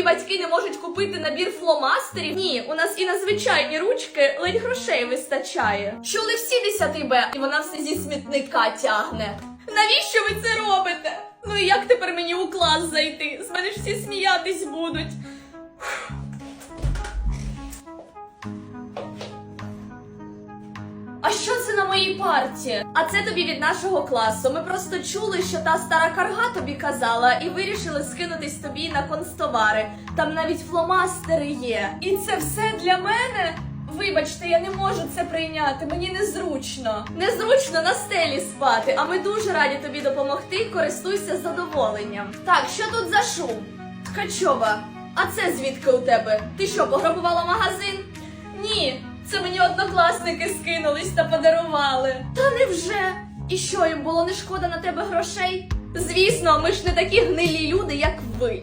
тобі батьки не можуть купити набір фломастерів? Ні, у нас і на звичайні ручки ледь грошей вистачає. Чули всі 10 Б, і вона все зі смітника тягне. Навіщо ви це робите? Ну і як тепер мені у клас зайти? З мене ж всі сміятись будуть. Що це на моїй парті? А це тобі від нашого класу. Ми просто чули, що та стара карга тобі казала, і вирішили скинутись тобі на констовари. Там навіть фломастери є. І це все для мене? Вибачте, я не можу це прийняти. Мені незручно. Незручно на стелі спати, а ми дуже раді тобі допомогти. Користуйся задоволенням. Так, що тут за шум? Ткачова, а це звідки у тебе? Ти що, пограбувала магазин? Однокласники скинулись та подарували. Та невже? І що їм було не шкода на тебе грошей? Звісно, ми ж не такі гнилі люди, як ви.